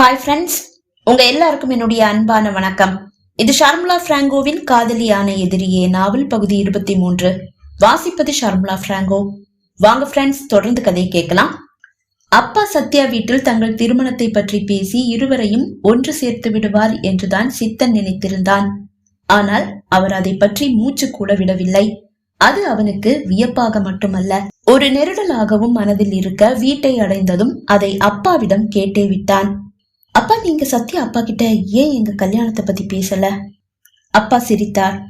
Hi friends உங்க எல்லாருக்கும் என்னுடைய அன்பான வணக்கம். இது ஷர்முலா பிராங்கோவின் காதலியான எதிரியே நாவல் பகுதி இருபத்தி மூன்று. வாசிப்பது ஷர்முலா பிராங்கோ. வாங்க ஃப்ரெண்ட்ஸ் தொடர்ந்து கதையை கேட்கலாம். அப்பா சத்யா வீட்டில் தங்கள் திருமணத்தை பற்றி பேசி இருவரையும் ஒன்று சேர்த்து விடுவார் என்றுதான் சித்தன் நினைத்திருந்தான். ஆனால் அவர் அதை பற்றி மூச்சு கூட விடவில்லை. அது அவனுக்கு வியப்பாக மட்டுமல்ல ஒரு நெருடலாகவும் மனதில் இருக்க வீட்டை அடைந்ததும் அதை அப்பாவிடம் கேட்டே விட்டான். அப்பா நீங்க சத்யா அப்பா கிட்ட ஏன் எங்க கல்யாணத்தை பத்தி பேசல? அப்பா சிரித்தார்.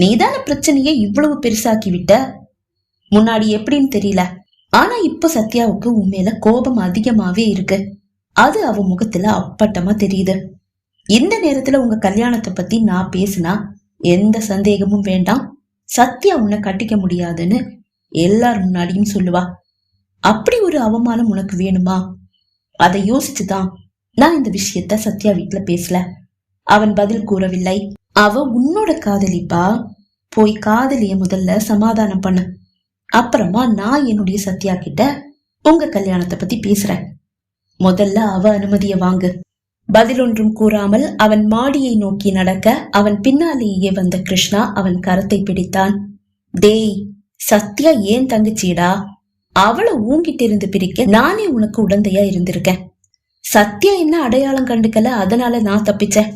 நீதான பிரச்சனையை இவ்வளவு பெருசாக்கி விட்ட? முன்னாடி எப்படின்னு தெரியல. ஆனா இப்ப சத்யாவுக்கு உண்மையில கோபம் அதிகமாவே இருக்கு. அது அவ முகத்துல அப்பட்டமா தெரியுது. இந்த நேரத்துல உங்க கல்யாணத்தை பத்தி நான் பேசினா எந்த சந்தேகமும் வேண்டாம். சத்யா உன்னை கட்டிக்க முடியாதுன்னு எல்லார் முன்னாடியும் சொல்லுவா. அப்படி ஒரு அவமானம் உனக்கு வேணுமா? அதை யோசிச்சுதான் நான் இந்த விஷயத்த சத்யா வீட்டுல பேசல. அவன் பதில் கூறவில்லை. அவ உன்னோட காதலிப்பா போய் காதலிய முதல்ல சமாதானம் பண்ணு. அப்புறமா நான் என்னுடைய சத்யா கிட்ட உங்க கல்யாணத்தை பத்தி பேசுறேன். முதல்ல அவ அனுமதிய வாங்கு. பதில் ஒன்றும் கூறாமல் அவன் மாடியை நோக்கி நடக்க அவன் பின்னாலேயே வந்த கிருஷ்ணா அவன் கரத்தை பிடித்தான். டேய் சத்யா ஏன் தங்கச்சிடா? அவளை ஊங்கிட்டு இருந்து பிரிக்க நானே உனக்கு உடந்தையா இருந்திருக்கேன். சத்யா என்ன அடையாளம் கண்டுக்கல? அதனால நான் தப்பிச்சேன்.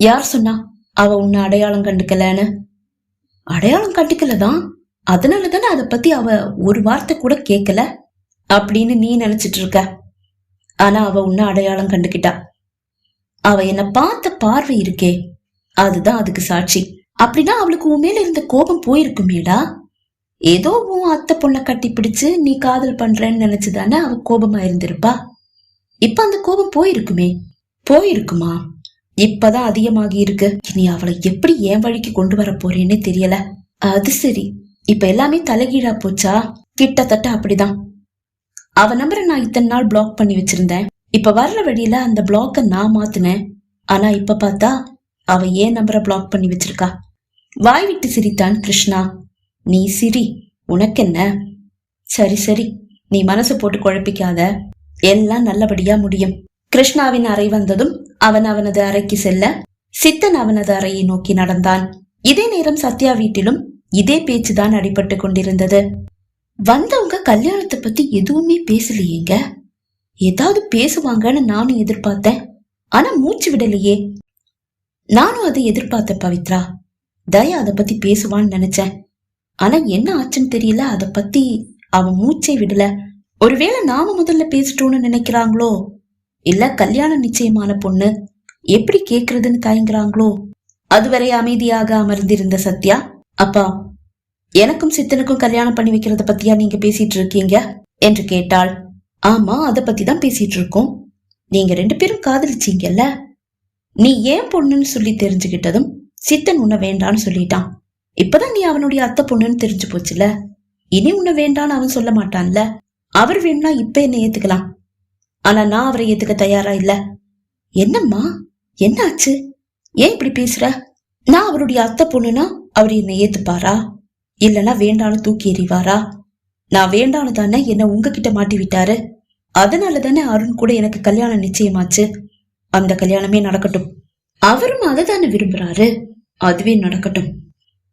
யார் சொன்னா அவ உன்னை அடையாளம் கண்டுக்கலன்னு? அடையாளம் கண்டுக்கலதான் அதனால தானே அதை பத்தி அவ ஒரு வார்த்தை கூட கேட்கல அப்படின்னு நீ நினைச்சிட்டு இருக்க. ஆனா அவ உன்னை அடையாளம் கண்டுக்கிட்டா. அவ என்ன பார்த்த பார்வை இருக்கே. அதுதான் அதுக்கு சாட்சி. அப்படின்னா அவளுக்கு உன் மேல இருந்த கோபம் போயிருக்குமேடா ஏதோ உன் அத்தை பொண்ணை கட்டி பிடிச்சு நீ காதல் பண்றேன்னு நினைச்சுதானே அவ கோபமா இருந்திருப்பா இப்ப அந்த கோபம் போயிருக்குமே. போயிருக்குமா? இப்பதான் அதிகமாகி இருக்கு. இனி அவளை எப்படி என் வழிக்கு கொண்டு வர போறேன்னு தெரியல. அது சரி. இப்ப எல்லாமே தலைகீழா போச்சா? கிட்டத்தட்ட அப்படிதான். அவ நம்பரை நான் இத்தனை நாள் பிளாக் பண்ணி வச்சிருந்தேன். இப்ப வர்ற வழியில அந்த பிளாக்க நான் மாத்தினேன். ஆனா இப்ப பார்த்தா அவ ஏன் நம்பரை பிளாக் பண்ணி வச்சிருக்கா? வாய் விட்டு சிரித்தான் கிருஷ்ணா. நீ சிரி. உனக்கென்ன? சரி சரி. நீ மனசு போட்டு குழப்பிக்காத. எல்லாம் நல்லபடியா முடியும். கிருஷ்ணாவின் அறை வந்ததும் அவன் அவனது அறைக்கு செல்ல சித்தன் அவனது அறையை நோக்கி நடந்தான். இதே நேரம் சத்யா வீட்டிலும் இதே பேச்சுதான் அடிபட்டு கொண்டிருந்தது. வந்தவங்க கல்யாணத்தை பத்தி எதுவுமே பேசலையேங்க? ஏதாவது பேசுவாங்கன்னு நானும் எதிர்பார்த்தேன். ஆனா மூச்சு விடலையே. நானும் அதை எதிர்பார்த்த பவித்ரா. தயா அதை பத்தி பேசுவான்னு நினைச்சேன். ஆனா என்ன ஆச்சுன்னு தெரியல அதை பத்தி அவன் மூச்சை விடல. ஒருவேளை நாம முதல்ல பேசிட்டோம்னு நினைக்கிறாங்களோ? இல்ல கல்யாணம் நிச்சயமான பொண்ணு எப்படி கேக்குறதுன்னு தயங்குறாங்களோ? அதுவரை அமைதியாக அமர்ந்திருந்த சத்யா அப்பா எனக்கும் சித்தனுக்கும் கல்யாணம் பண்ணி வைக்கிறத பத்தியா நீங்க பேசிட்டு இருக்கீங்க என்று கேட்டாள். ஆமா அத பத்தி தான் பேசிட்டு இருக்கோம் நீங்க ரெண்டு பேரும் காதலிச்சீங்கல்ல? நீ ஏன் பொண்ணுன்னு சொல்லி தெரிஞ்சுக்கிட்டதும் சித்தன் உன்னை வேண்டான்னு சொல்லிட்டான். இப்பதான் நீ அவனுடைய அத்தை பொண்ணுன்னு தெரிஞ்சு போச்சுல இனி உன்னை வேண்டான்னு அவன் சொல்ல மாட்டான்ல? அவர் வேணும்னா இப்ப என்ன ஏத்துக்கலாம். ஆனா நான் அவரை ஏத்துக்க தயாரா இல்ல. என்னம்மா? என்ன ஆச்சு? ஏன் இப்படி பேசுற? நான் அவருடைய அத்தை பொண்ணுனா அவர் என்னை ஏத்துப்பாரா? இல்லனா வேண்டான்னு தூக்கி எறிவாரா? நான் வேண்டான்னு தானே என்ன உங்ககிட்ட மாட்டி விட்டாரு. அதனால தானே அருண் கூட எனக்கு கல்யாணம் நிச்சயமாச்சு. அந்த கல்யாணமே நடக்கட்டும். அவரும் அதை தானே விரும்புறாரு. அதுவே நடக்கட்டும்.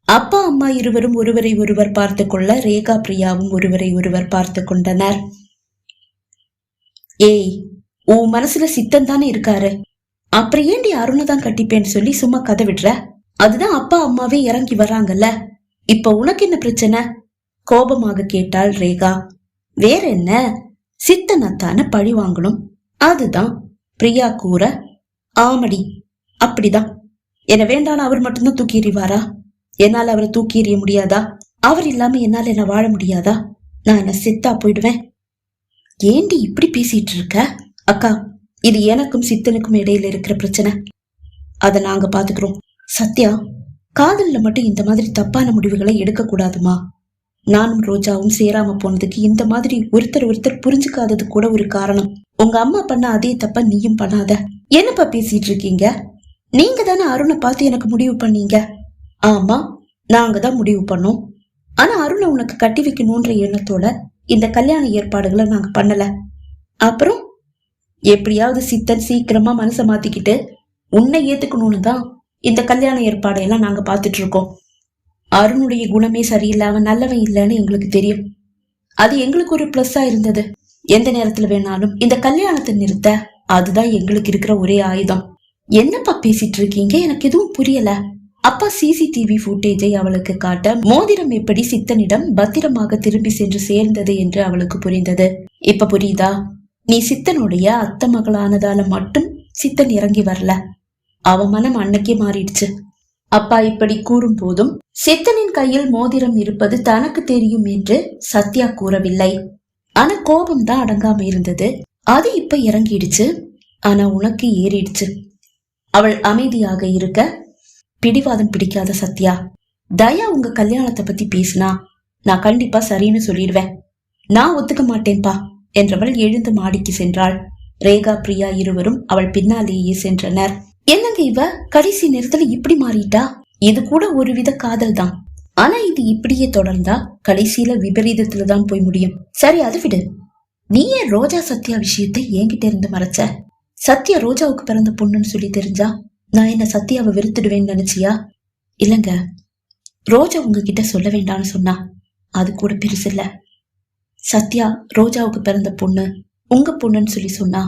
அப்பா அம்மா இருவரும் ஒருவரை ஒருவர் பார்த்து கொள்ள ரேகா பிரியாவும் ஒருவரை ஒருவர் பார்த்து கொண்டனர். ஏய் உன் மனசுல சித்தன் தானே இருக்காரு? அப்புறம் ஏண்டி அருணை தான் கட்டிப்பேன்னு சொல்லி சும்மா கதை விடுற? அதுதான் அப்பா அம்மாவே இறங்கி வராங்கல்ல இப்ப உனக்கு என்ன பிரச்சனை? கோபமாக கேட்டாள் ரேகா. வேற என்ன? சித்தனத்தான பழி வாங்கணும். அதுதான் பிரியா கூற ஆமடி அப்படிதான். என்ன வேண்டான அவர் மட்டும்தான் தூக்கி எறிவாரா? என்னால் அவரை தூக்கி எறிய முடியாதா? அவர் இல்லாம என்னால் என்ன வாழ முடியாதா? நான் என்ன சித்தா போயிடுவேன்? ஏண்டி இப்படி பேசிட்டு இருக்க? அக்கா இது எனக்கும் சித்தனுக்கும் இடையில இருக்கிற பிரச்சனை. அதை நாங்க பாத்துக்கிறோம். சத்யா காதல்ல மட்டும் இந்த மாதிரி தப்பான முடிவுகளை எடுக்கக்கூடாதுமா? நானும் ரோஜாவும் சேராம போனதுக்கு இந்த மாதிரி ஒருத்தர் ஒருத்தர் புரிஞ்சுக்காதது கூட ஒரு காரணம். உங்க அம்மா பண்ண அதே தப்ப நீயும் பண்ணாத. என்னப்பா பேசிட்டு இருக்கீங்க? நீங்க தானே அருணை பார்த்து எனக்கு முடிவு பண்ணீங்க? ஆமா நாங்க தான் முடிவு பண்ணோம். ஆனா அருணை உனக்கு கட்டி வைக்கணும்ன்ற எண்ணத்தோட இந்த கல்யாண ஏற்பாடுகளை நாங்க பண்ணல. அப்புறம் எப்படியாவது சித்தன் சீக்கிரமா மனசை மாத்திக்கிட்டு உன்னை ஏத்துக்கணும்னு தான் இந்த கல்யாண ஏற்பாடையெல்லாம் நாங்க பார்த்துட்டு இருக்கோம். அருணுடைய குணமே சரியில்லாம நல்லவன் இல்லைன்னு எங்களுக்கு தெரியும். அது எங்களுக்கு ஒரு பிளஸ்ஸா இருந்தது. எந்த நேரத்துல வேணாலும் இந்த கல்யாணத்தை நிறுத்த அதுதான் எங்களுக்கு இருக்கிற ஒரே ஆயுதம். என்னப்பா பேசிட்டு இருக்கீங்க? எனக்கு எதுவும் புரியல. அப்பா சிசிடிவி ஃபுட்டேஜை அவளுக்கு காட்ட மோதிரம் எப்படி சித்தனிடம் பத்திரமாக திரும்பி சென்று சேர்ந்தது என்று அவளுக்கு புரிந்தது. இப்ப புரியுதா? நீ சித்தனுடைய அத்த மகளானதால மட்டும் சித்தன் இறங்கி வரல. அவ மனம் அன்னைக்கே மாறிடுச்சு. அப்பா இப்படி கூறும் போதும் சித்தனின் கையில் மோதிரம் இருப்பது தனக்கு தெரியும் என்று சத்யா கூறவில்லை. ஆனா கோபம் தான் அடங்காம இருந்தது. அது இப்ப இறங்கிடுச்சு. ஆனா உனக்கு ஏறிடுச்சு. அவள் அமைதியாக இருக்க பிடிவாதம் பிடிக்காத சத்யா. தயா உங்க கல்யாணத்தை பத்தி பேசினா நான் கண்டிப்பா சரின்னு சொல்லிடுவேன். நான் ஒத்துக்க மாட்டேன்பா என்றவள் எழுந்து மாடிக்கு சென்றாள். ரேகா பிரியா இருவரும் அவள் பின்னாலேயே சென்றனர். என்னங்க இவ? கடைசி நேரத்துல இப்படி மாறிட்டா? இது கூட ஒருவித காதல் தான் ஆனா இது இப்படியே தொடர்ந்தா கடைசியில விபரீதத்துல தான் போய் முடியும். சரி அது விடு. நீ ஏன் ரோஜா சத்யா விஷயத்தை என்கிட்ட இருந்து மறைச்ச? சத்யா ரோஜாவுக்கு பிறந்த பொண்ணுன்னு சொல்லி தெரிஞ்சா? நான் என்ன சத்யாவை வெறுத்துடுவேன்னு நினைச்சியா? இல்லங்க. ரோஜா உங்ககிட்ட சொல்ல வேண்டாம்னு சொன்னா அது கூட பெருசு இல்ல. சத்யா ரோஜாவுக்கு பிறந்த பொண்ணு உங்க பொண்ணுன்னு சொல்லி சொன்னா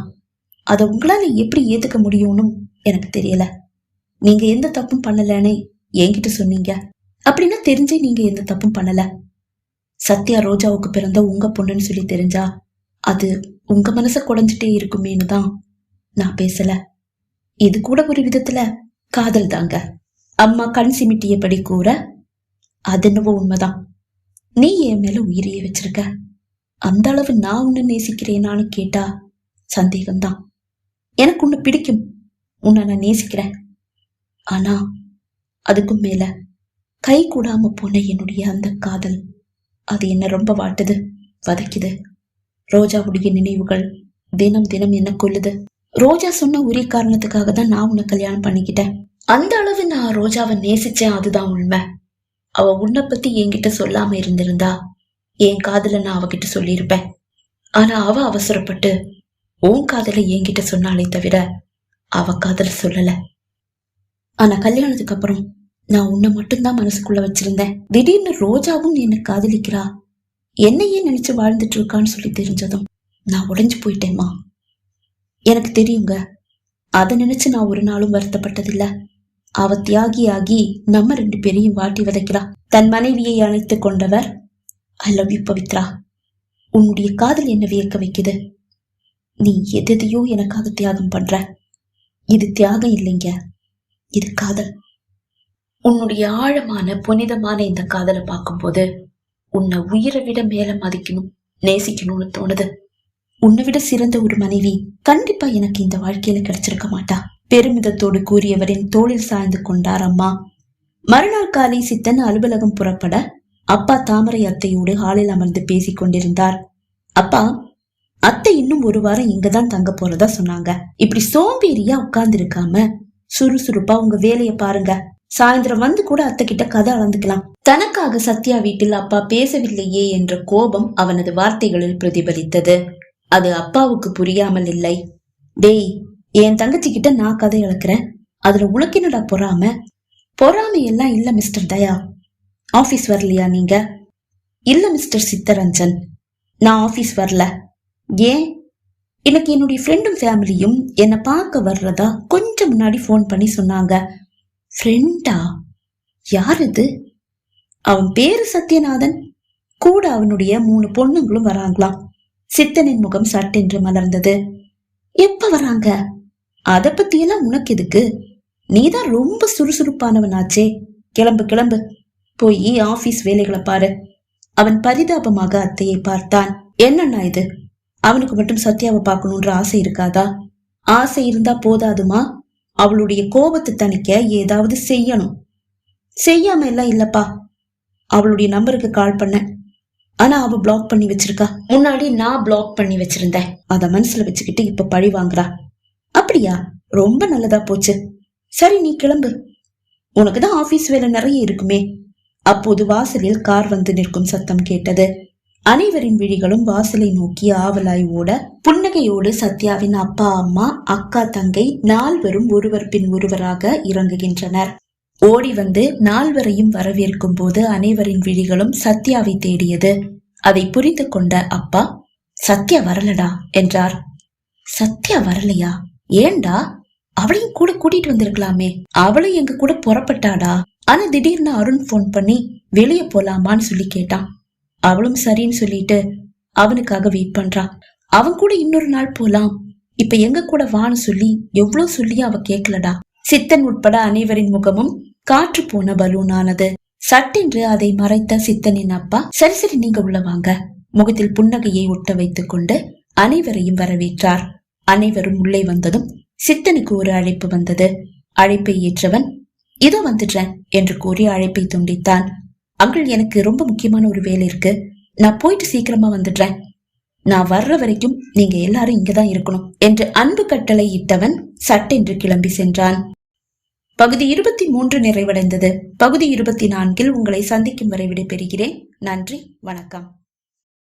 அதை உங்களால எப்படி ஏத்துக்க முடியும்னு எனக்கு தெரியல. நீங்க எந்த தப்பும் பண்ணலன்னு என்கிட்ட சொன்னீங்க. அப்படின்னா தெரிஞ்சே நீங்க எந்த தப்பும் பண்ணல. சத்யா ரோஜாவுக்கு பிறந்த உங்க பொண்ணுன்னு சொல்லி தெரிஞ்சா அது உங்க மனச குடஞ்சிட்டே இருக்குமேனு தான் நான் பேசல. இது கூட ஒரு விதத்துல காதல் தாங்க. அம்மா கண் சிமிட்டியபடி கூற அது என்னவோ உண்மைதான். நீ என் மேல உயிரையே வச்சிருக்க. அந்த அளவு நான் உன்னை நேசிக்கிறேனான்னு கேட்டா சந்தேகம்தான். எனக்கு உன்னை பிடிக்கும். உன்னை நான் நேசிக்கிறேன். ஆனா அதுக்கும் மேல கை கூடாம போன என்னுடைய அந்த காதல் அது என்ன ரொம்ப வாட்டுது வதைக்குது. ரோஜாவுடைய நினைவுகள் தினம் தினம் என்ன கொல்லுது. ரோஜா சொன்ன உரிய காரணத்துக்காக தான் நான் உன்னை கல்யாணம் பண்ணிக்கிட்டேன். அந்த அளவு நான் ரோஜாவை நேசிச்சேன் அதுதான் உண்மை. அவ உன்னை பத்தி என்கிட்ட சொல்லாம இருந்திருந்தா என் காதல நான் அவகிட்ட சொல்லியிருப்பேன். ஆனா அவ அவசரப்பட்டு உன் காதல என்கிட்ட சொன்னாலே தவிர அவ காதல சொல்லல. ஆனா கல்யாணத்துக்கு அப்புறம் நான் உன்னை மட்டும்தான் மனசுக்குள்ள வச்சிருந்தேன். திடீர்னு ரோஜாவும் என்னை காதலிக்கிறா. என்னையே நினைச்சு வாழ்ந்துட்டு இருக்கான்னு சொல்லி தெரிஞ்சதும் நான் உடைஞ்சு போயிட்டேம்மா. எனக்கு தெரியுங்க. அதை நினைச்சு நான் ஒரு நாளும் வருத்தப்பட்டதில்ல. அவ தியாகியாகி நம்ம ரெண்டு பேரையும் வாட்டி வதைக்கிறா. தன் மனைவியை அணைத்து கொண்டவர் ஐ லவ் யூ பவித்ரா. உன்னுடைய காதல் என்ன வியக்க வைக்குது. நீ எதையோ எனக்காக தியாகம் பண்ற. இது தியாகம் இல்லைங்க. இது காதல். உன்னுடைய ஆழமான புனிதமான இந்த காதலை பார்க்கும்போது உன்னை உயிரை விட மேல மதிக்கணும் நேசிக்கணும்னு தோணுது. உன்னை விட சிறந்த ஒரு மனைவி கண்டிப்பா எனக்கு இந்த வாழ்க்கையில கிடைச்சிருக்க மாட்டா. பெருமிதத்தோடு கூறியவரின் தோளில் சாய்ந்து கொண்டார் அம்மா. மறுநாள் காலை சித்தன் அலுவலகம் புறப்பட அப்பா தாமரை அத்தையோடு ஹாலில் அமர்ந்து பேசிக் கொண்டிருந்தார். அப்பா அத்தை இன்னும் ஒரு வாரம் இங்கதான் தங்க போறதா சொன்னாங்க. இப்படி சோம்பேறியா உட்கார்ந்து இருக்காம சுறுசுறுப்பா உங்க வேலைய பாருங்க. சாயந்தரம் வந்து கூட அத்தை கிட்ட கதை அளந்துக்கலாம். தனக்காக சத்யா வீட்டில் அப்பா பேசவில்லையே என்ற கோபம் அவனது வார்த்தைகளில் பிரதிபலித்தது. அது அப்பாவுக்கு புரியாமல் இல்லை. டேய் என் தங்கச்சி கிட்ட நான் கதை இழக்கிறேன். அதுல உனக்கு என்னடா பொறாம? பொறாமை எல்லாம் இல்ல மிஸ்டர் தயா. ஆபீஸ் வரலையா நீங்க? இல்ல மிஸ்டர் சித்தரஞ்சன். நான் ஆபீஸ் வரல. ஏன்? எனக்கு என்னுடைய ஃப்ரெண்டும் ஃபேமிலியும் என்னை பார்க்க வர்றதா கொஞ்சம் முன்னாடி ஃபோன் பண்ணி சொன்னாங்க. ஃப்ரெண்டா யார் இது? அவன் பேரு சத்யநாதன். கூட அவனுடைய மூணு பொண்ணுங்களும் வராங்களாம். சித்தனின் முகம் சட்டென்று மலர்ந்தது. எப்ப வராங்க? அத பத்தியெல்லாம் உனக்கு எதுக்கு? நீதான் ரொம்ப சுறுசுறுப்பானவனாச்சே. கிளம்பு கிளம்பு. போய் ஆபீஸ் வேலைகளை பாரு. அவன் பரிதாபமாக அத்தையை பார்த்தான். என்னண்ணா இது? அவனுக்கு மட்டும் சத்யாவை பார்க்கணுன்ற ஆசை இருக்காதா? ஆசை இருந்தா போதாதுமா? அவளுடைய கோபத்தை தணிக்க ஏதாவது செய்யணும். செய்யாம எல்லாம் இல்லப்பா. அவளுடைய நம்பருக்கு கால் பண்ணேன். ஆனா அவ பிளாக் பண்ணி வச்சிருக்கா. முன்னாடி நான் பிளாக் பண்ணி வச்சிருந்தேன். அத மனசுல வச்சுக்கிட்டு இப்ப பழி வாங்குறா. அப்படியா? ரொம்ப நல்லதா போச்சு. சரி நீ கிளம்பு. உனக்கு தான் ஆபீஸ் வேலை நிறைய இருக்குமே. அப்போது வாசலில் கார் வந்து நிற்கும் சத்தம் கேட்டது. அனைவரின் விழிகளும் வாசலை நோக்கி ஆவலாய் ஓட புன்னகையோடு சத்யாவின் அப்பா அம்மா அக்கா தங்கை நால்வரும் ஒருவர் பின் ஒருவராக இறங்குகின்றனர். ஓடி வந்து நால்வரையும் வரவேற்கும் போது அனைவரின் விழிகளும் சத்யாவை தேடியது. அதை புரிந்து கொண்ட அப்பா சத்யா வரலடா என்றார். சத்யா வரலையா? ஏண்டா? அவளையும் கூட கூட்டிட்டு வந்திருக்கலாமே. அவளும் எங்க கூட புறப்பட்டாடா? ஆனா திடீர்னு அருண் போன் பண்ணி வெளிய போலாமான்னு சொல்லி கேட்டான். அவளும் சரின்னு சொல்லிட்டு அவனுக்காக வெயிட் பண்றா. அவன் கூட இன்னொரு நாள் போலாம். இப்ப எங்க கூட வான்னு சொல்லி எவ்வளவு சொல்லியும் அவ கேட்கலடா சித்தன் உட்பட அனைவரின் முகமும் காற்று போன பலூன் ஆனது சட்டென்று அதை மறைத்த சித்தனின் அப்பா சரி சரி நீங்க உள்ள வாங்க. முகத்தில் புன்னகையை ஒட்ட வைத்துக் கொண்டு அனைவரையும் வரவேற்றார். அனைவரும் உள்ளே வந்ததும் சித்தனுக்கு ஒரு அழைப்பு வந்தது. அழைப்பை ஏற்றவன் இதோ வந்துடுறேன் என்று கூறி அழைப்பை துண்டித்தான். அங்கிள் எனக்கு ரொம்ப முக்கியமான ஒரு வேலை இருக்கு. நான் போயிட்டு சீக்கிரமா வந்துடுறேன். நான் வர்ற வரைக்கும் நீங்க எல்லாரும் இங்கதான் இருக்கணும் என்று அன்பு கட்டளை இட்டவன் சட்டென்று கிளம்பி சென்றான். பகுதி இருபத்தி மூன்று நிறைவடைந்தது. பகுதி இருபத்தி நான்கில் உங்களை சந்திக்கும் வரை விடைபெறுகிறேன். நன்றி. வணக்கம்.